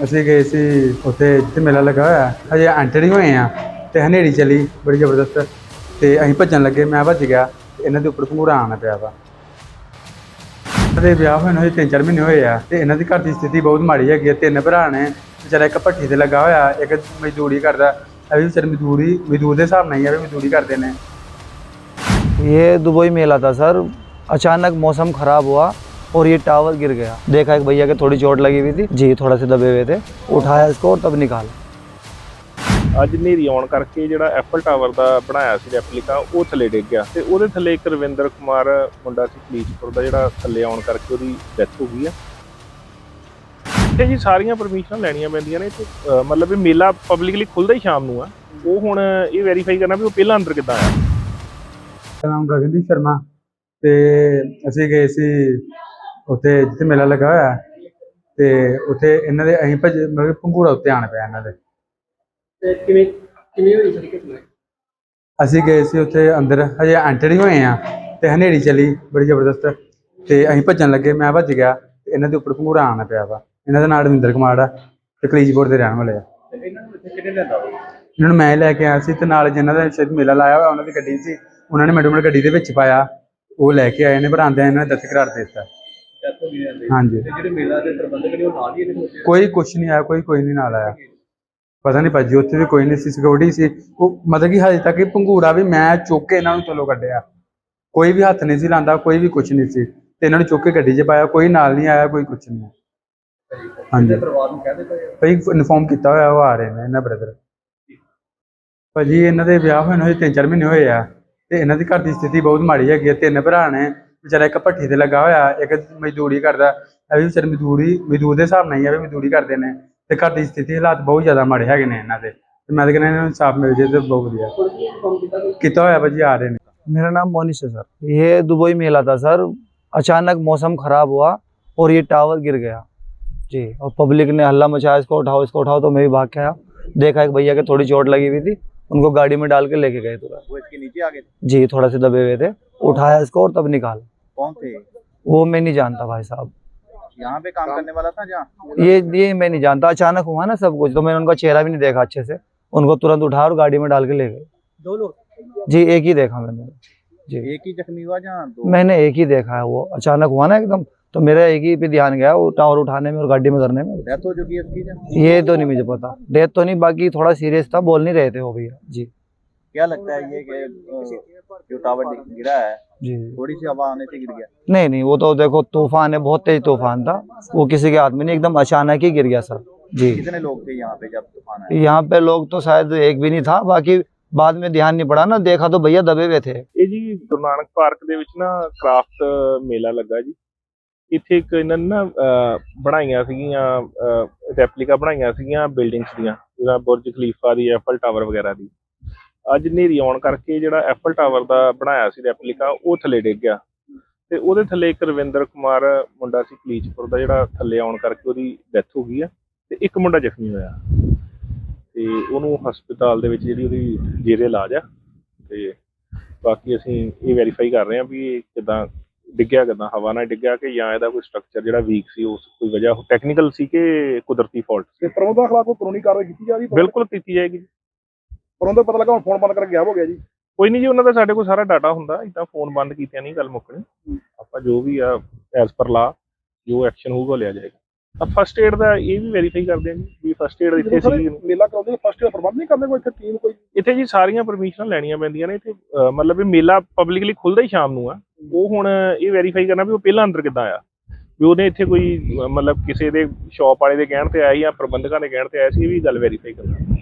ਅਸੀਂ ਗਏ ਸੀ ਉੱਥੇ ਜਿੱਥੇ ਮੇਲਾ ਲੱਗਾ ਹੋਇਆ ਹਜੇ ਐਂਟਰ ਹੀ ਹੋਏ ਆ ਤੇ ਹਨੇਰੀ ਚੱਲੀ ਬੜੀ ਜ਼ਬਰਦਸਤ ਤੇ ਅਸੀਂ ਭੱਜਣ ਲੱਗੇ ਮੈਂ ਭੱਜ ਗਿਆ ਤੇ ਇਹਨਾਂ ਦੇ ਉੱਪਰ ਭੰਗੂੜਾ ਆਣਾ ਪਿਆ ਵਾ ਇਹਨਾਂ ਦੇ ਵਿਆਹ ਹੋਏ ਨੂੰ ਹਜੇ ਤਿੰਨ ਚਾਰ ਮਹੀਨੇ ਹੋਏ ਆ ਤੇ ਇਹਨਾਂ ਦੀ ਘਰ ਦੀ ਸਥਿਤੀ ਬਹੁਤ ਮਾੜੀ ਹੈਗੀ ਆ ਤਿੰਨ ਭਰਾ ਨੇ ਵਿਚਾਰਾ ਇੱਕ ਭੱਠੀ ਤੇ ਲੱਗਾ ਹੋਇਆ ਇੱਕ ਮਜ਼ਦੂਰੀ ਕਰਦਾ ਇਹ ਵੀ ਵਿਚਾਰੇ ਮਜ਼ਦੂਰੀ ਮਜ਼ਦੂਰ ਦੇ ਹਿਸਾਬ ਨਾਲ ਹੀ ਆ ਵੀ ਮਜ਼ਦੂਰੀ ਕਰਦੇ ਨੇ ये दुबई मेला था सर अचानक मौसम खराब हुआ और ये टावर गिर गया देखा एक भैया के थोड़ी चोट लगी हुई थी जी थोड़ा से दबे हुए थे उठाया इसको और तब निकाला ਅੱਜ ਹਨੇਰੀ ਆਉਣ ਕਰਕੇ ਜਿਹੜਾ ਐਫਲ ਟਾਵਰ ਦਾ ਬਣਾਇਆ ਸੀ ਰੈਪਲੀਕਾ ਉਹ ਥੱਲੇ ਡਿੱਗ ਗਿਆ ਤੇ ਉਹਦੇ ਥੱਲੇ ਇੱਕ ਰਵਿੰਦਰ ਕੁਮਾਰ ਮੁੰਡਾ ਸੀ ਕਲੀਚਪੁਰ ਦਾ ਜਿਹੜਾ ਥੱਲੇ ਆਉਣ ਕਰਕੇ ਉਹਦੀ ਡੈਥ ਹੋ ਗਈ ਆ ਤੇ ਜੀ ਸਾਰੀਆਂ ਪਰਮਿਸ਼ਨਾਂ ਲੈਣੀਆਂ ਪੈਂਦੀਆਂ ਨੇ ਤੇ ਅਹ, ਮਤਲਬ ਵੀ ਮੇਲਾ ਪਬਲਿਕਲੀ ਖੁੱਲਦਾ ਹੀ ਸ਼ਾਮ ਨੂੰ ਆ ਉਹ ਹੁਣ ਇਹ ਵੈਰੀਫਾਈ ਕਰਨਾ ਵੀ ਉਹ ਪਹਿਲਾਂ ਅੰਦਰ ਕਿੱਦਾਂ ਆਇਆ ਮੇਰਾ ਨਾਮ ਗਗਨਦੀਪ ਸ਼ਰਮਾ ਤੇ ਅਸੀਂ ਗਏ ਸੀ ਉੱਥੇ ਜਿੱਥੇ ਮੇਲਾ ਲੱਗਾ ਹੋਇਆ ਤੇ ਉੱਥੇ ਇਹਨਾਂ ਦੇ ਅਸੀਂ ਭੱਜ ਮਤਲਬ ਭੰਗੂੜਾ ਉੱਤੇ ਆਣ ਪਿਆ ਇਹਨਾਂ ਦੇ। ਤੇ ਕਿਵੇਂ ਕਿਵੇਂ ਹੋਈ ਸਾਰੀ ਘਟਨਾ? ਅਸੀਂ ਗਏ ਸੀ ਉੱਥੇ ਅੰਦਰ ਹਜੇ ਐਂਟਰ ਹੀ ਹੋਏ ਆ ਤੇ ਹਨੇਰੀ ਚੱਲੀ ਬੜੀ ਜ਼ਬਰਦਸਤ। ਤੇ ਅਸੀਂ ਭੱਜਣ ਲੱਗੇ ਮੈਂ ਭੱਜ ਗਿਆ ਤੇ ਇਹਨਾਂ ਦੇ ਉੱਪਰ ਭੰਗੂੜਾ ਆਣਾ ਪਿਆ ਵਾ। ਇਹਨਾਂ ਦਾ ਨਾਮ ਰਵਿੰਦਰ ਕੁਮਾਰ ਆ ਤੇ ਕਲੀਜਪੁਰ ਦੇ ਰਹਿਣ ਵਾਲੇ ਆ। ਇਹਨਾਂ ਨੂੰ ਇੱਥੇ ਕਿਹਨੇ ਲਿਆਂਦਾ ਵਾ? ਇਹਨਾਂ ਨੂੰ ਮੈਂ ਲੈ ਕੇ ਆਇਆ ਸੀ ਤੇ ਨਾਲ ਜਿਨ੍ਹਾਂ ਦਾ ਸ਼ਾਇਦ ਮੇਲਾ ਲਾਇਆ ਹੋਇਆ ਉਹਨਾਂ ਦੀ ਗੱਡੀ ਸੀ। ਉਹਨਾਂ ਨੇ ਮੈਡਮ ਗੱਡੀ ਦੇ ਵਿੱਚ ਪਾਇਆ ਉਹ ਲੈ ਕੇ ਆਏ ਨੇ ਪਰ ਇਹਨਾਂ ਨੇ ਦੱਤ ਕਰਾਰ ਦੇ ਦਿੱਤਾ। ਹੋ ਹਾਂਜੀ। ਤੇ ਜਿਹੜੇ ਮੇਲਾ ਦੇ ਪ੍ਰਬੰਧਕ ਨੇ ਉਹ ਨਾਲ ਹੀ ਇਹਦੇ ਵਿੱਚ ਕੋਈ ਕੁਛ ਨਹੀਂ ਆਇਆ ਕੋਈ ਕੋਈ ਨਹੀਂ ਨਾਲ ਆਇਆ। ਪਤਾ ਨਹੀਂ ਭਾਜੀ ਉੱਥੇ ਵੀ ਕੋਈ ਨਹੀਂ ਸੀ ਸਿਕਿਉਰਿਟੀ ਸੀ। ਉਹ ਮਤਲਬ ਕਿ ਹਜੇ ਤੱਕ ਇਹ ਪੰਘੂੜਾ ਵੀ ਮੈਂ ਚੁੱਕ ਕੇ ਇਹਨਾਂ ਨੂੰ ਥੱਲੋਂ ਕੱਢਿਆ। ਕੋਈ ਵੀ ਹੱਥ ਨਹੀਂ ਸੀ ਲਾਂਦਾ ਕੋਈ ਵੀ ਕੁਛ ਨਹੀਂ ਸੀ। ਤੇ ਇਹਨਾਂ ਨੂੰ ਚੁੱਕ ਕੇ ਗੱਡੀ 'ਚ ਪਾਇਆ ਕੋਈ ਨਾਲ ਨਹੀਂ ਆਇਆ ਕੋਈ ਕੁਛ ਨਹੀਂ ਹਾਂਜੀ। ਪਰਿਵਾਰ ਨੂੰ ਭਾਈ ਇਨਫੋਰਮ ਕੀਤਾ ਹੋਇਆ ਉਹ ਆ ਰਹੇ ਨੇ ਇਹਨਾਂ ਬ੍ਰਦਰ ਭਾਜੀ ਇਹਨਾਂ ਦੇ ਵਿਆਹ ਹੋਏ ਨੂੰ ਹਜੇ ਤਿੰਨ ਚਾਰ ਮਹੀਨੇ ਹੋਏ ਆ। ਤੇ ਇਹਨਾਂ ਦੀ ਘਰ ਦੀ ਸਥਿਤੀ ਬਹੁਤ ਮਾੜੀ ਹੈਗੀ ਤਿੰਨ ਭਰਾ ਨੇ ਵਿਚਾਰਾ ਇੱਕ ਭੱਠੀ ਤੇ ਲੱਗਾ ਹੋਇਆ ਇੱਕ ਮਜ਼ਦੂਰੀ ਕਰਦਾ ਇਹ ਵੀ ਵਿਚਾਰੇ ਮਜ਼ਦੂਰੀ ਮਜ਼ਦੂਰ ਦੇ ਹਿਸਾਬ ਨਾਲ ਹੀ ਆ ਵੀ ਮਜ਼ਦੂਰੀ ਕਰਦੇ ਨੇ ਤੇ ਘਰ ਦੀ ਸਥਿਤੀ ਹਾਲਾਤ ਬਹੁਤ ਜ਼ਿਆਦਾ ਮਾੜੇ ਹੈਗੇ ਨੇ ਇਹਨਾਂ ਦੇ ਤੇ ਮੈਂ ਤਾਂ ਕਹਿੰਦਾ ਇਹਨਾਂ ਨੂੰ ਇਨਸਾਫ ਮਿਲ ਜੇ ਤੇ ਬਹੁਤ ਵਧੀਆ ਪੁਲਿਸ ਨੇ ਕੰਮ ਕੀਤਾ ਕੋਈ ਕੀਤਾ ਹੋਇਆ ਭਾਜੀ ਆ ਰਹੇ ਨੇ मेरा नाम मोनिश है सर ये दुबई मेला था सर अचानक मौसम खराब हुआ और ये टावर गिर गया जी और पब्लिक ने हल्ला मचाया इसको उठाओ इसको उठाओ तो मैं भी भाग के आया देखा एक भैया के थोड़ी चोट लगी हुई थी उनको गाड़ी में डाल के लेके गए तुरंत वो इसके नीचे आ गए थे जी थोड़ा से दबे हुए थे उठाया इसको और तब निकाला। कौन थे? वो मैं नहीं जानता भाई साहब। यहाँ पे काम करने वाला था ये ये मैं नहीं जानता। अचानक हुआ ना सब कुछ तो मैंने उनका चेहरा भी नहीं देखा अच्छे से। उनको तुरंत उठा और गाड़ी में डाल के ले गए। दो लोग? जी एक ही देखा मैंने। जी। एक ही जख्मी हुआ जहाँ? मैंने एक ही देखा है वो। अचानक हुआ ना एकदम तो मेरा एक ही पे ध्यान गया वो टावर उठाने में और गाड़ी में धरने में। डेथ हो चुकी है ये तो नहीं मुझे पता। डेथ तो नहीं बाकी थोड़ा सीरियस था बोल नहीं रहे थे वो भैया। जी। क्या लगता है ये कि अ, जो टावर डि- गिरा है जी थोड़ी सी हवा आने से गिर गया नहीं नहीं वो तो देखो तूफान है बहुत तेज तूफान था वो किसी के हाथ में नहीं एकदम अचानक ही गिर गया सर जी कितने लोग थे यहाँ पे जब तूफान आया यहाँ पे लोग तो शायद एक भी नहीं था बाकी बाद में ध्यान नहीं पड़ा ना देखा तो भैया दबे हुए थे ਇਹ ਜੀ ਗੁਰੂ ਨਾਨਕ ਪਾਰਕ ਦੇ ਵਿੱਚ ਨਾ ਕ੍ਰਾਫਟ ਮੇਲਾ ਲੱਗਾ ਜੀ ਇੱਥੇ ਇੱਕ ਇਹਨਾਂ ਨੇ ਨਾ ਅਹ, ਬਣਾਈਆਂ ਸੀਗੀਆਂ ਰੈਪਲੀਕਾ ਬਣਾਈਆਂ ਸੀਗੀਆਂ ਬਿਲਡਿੰਗਸ ਦੀਆਂ ਜਿਹੜਾ ਬੁਰਜ ਖਲੀਫਾ ਦੀ ਐਫਲ ਟਾਵਰ ਵਗੈਰਾ ਦੀ ਅੱਜ ਹਨੇਰੀ ਆਉਣ ਕਰਕੇ ਜਿਹੜਾ ਐਫਲ ਟਾਵਰ ਦਾ ਬਣਾਇਆ ਸੀ ਰੈਪਲੀਕਾ ਉਹ ਥੱਲੇ ਡਿੱਗ ਗਿਆ। ਤੇ ਉਹਦੇ ਥੱਲੇ ਇੱਕ ਰਵਿੰਦਰ ਕੁਮਾਰ ਮੁੰਡਾ ਸੀ ਕਲੀਚਪੁਰ ਦਾ ਜਿਹੜਾ ਥੱਲੇ ਆਉਣ ਕਰਕੇ ਉਹਦੀ ਡੈਥ ਹੋ ਗਈ ਆ ਤੇ ਇੱਕ ਮੁੰਡਾ ਜ਼ਖਮੀ ਹੋਇਆ। ਤੇ ਉਹਨੂੰ ਹਸਪਤਾਲ ਦੇ ਵਿੱਚ ਜਿਹੜੀ ਉਹਦੀ ਜੇਰੇ ਇਲਾਜ ਆ ਤੇ ਬਾਕੀ ਅਸੀਂ ਇਹ ਵੈਰੀਫਾਈ ਕਰ ਰਹੇ ਹਾਂ ਵੀ ਕਿਦਾਂ ਡਿੱਗਿਆ ਕਿਦਾਂ ਹਵਾ ਨਾਲ ਡਿੱਗਿਆ ਕਿ ਜਾਂ ਇਹਦਾ ਕੋਈ ਸਟਰਕਚਰ ਜਿਹੜਾ ਵੀਕ ਸੀ ਉਸ ਕੋਈ ਵਜ੍ਹਾ ਟੈਕਨੀਕਲ ਸੀ ਕਿ ਕੁਦਰਤੀ ਫਾਲਟ ਸੀ। ਪ੍ਰਬੰਧਕ ਖਿਲਾਫ ਕੋਈ ਕਾਨੂੰਨੀ ਕਾਰਵਾਈ ਕੀਤੀ ਜਾ ਰਹੀ ਬਿਲਕੁਲ ਕੀਤੀ ਜਾਏਗੀ। ਪ੍ਰਬੰਧਕ ਪਤਾ ਲੱਗਾ ਹੁਣ ਫੋਨ ਬੰਦ ਕਰਕੇ ਗਿਆ ਹੋ ਗਿਆ ਜੀ। ਕੋਈ ਨਹੀਂ ਜੀ ਉਹਨਾਂ ਦਾ ਸਾਡੇ ਕੋਲ ਸਾਰਾ ਡਾਟਾ ਹੁੰਦਾ ਇਦਾਂ ਫੋਨ ਬੰਦ ਕੀਤਿਆਂ ਨਹੀਂ ਗੱਲ ਮੁੱਕਣੀ। ਆਪਾਂ ਜੋ ਵੀ ਆ ਐਸ ਪਰ ਲਾ ਜੋ ਐਕਸ਼ਨ ਹੋਊਗਾ ਲਿਆ ਜਾਏਗਾ। ਆ ਫਸਟ ਏਡ ਦਾ ਇਹ ਵੀ ਵੈਰੀਫਾਈ ਕਰਦੇ ਹਾਂ ਜੀ ਵੀ ਫਸਟ ਏਡ ਇੱਥੇ ਸੀ ਮੇਲਾ ਕਰਾਉਂਦੇ ਫਸਟ ਏਡ ਪ੍ਰਬੰਧ ਨਹੀਂ ਕਰਦੇ ਕੋਈ ਇੱਥੇ ਟੀਮ ਕੋਈ? ਇੱਥੇ ਜੀ ਸਾਰੀਆਂ ਪਰਮਿਸ਼ਨਾਂ ਲੈਣੀਆਂ ਪੈਂਦੀਆਂ ਨੇ ਤੇ ਮਤਲਬ ਵੀ ਮੇਲਾ ਪਬਲਿਕਲੀ ਖੁੱਲਦਾ ਹੀ ਸ਼ਾਮ ਨੂੰ ਆ। ਉਹ ਹੁਣ ਇਹ ਵੈਰੀਫਾਈ ਕਰਨਾ ਵੀ ਉਹ ਪਹਿਲਾਂ ਅੰਦਰ ਕਿੱਦਾਂ ਆਇਆ ਵੀ ਉਹਨੇ ਇੱਥੇ ਕੋਈ ਮਤਲਬ ਕਿਸੇ ਦੇ ਸ਼ਾਪ ਵਾਲੇ ਦੇ ਕਹਿਣ ਤੇ ਆਇਆ ਜਾਂ ਪ੍ਰਬੰਧਕਾਂ ਦੇ ਕਹਿਣ ਤੇ ਆਇਆ ਸੀ ਇਹ ਵੀ ਗੱਲ ਵੈਰੀਫਾਈ ਕਰਨਾ।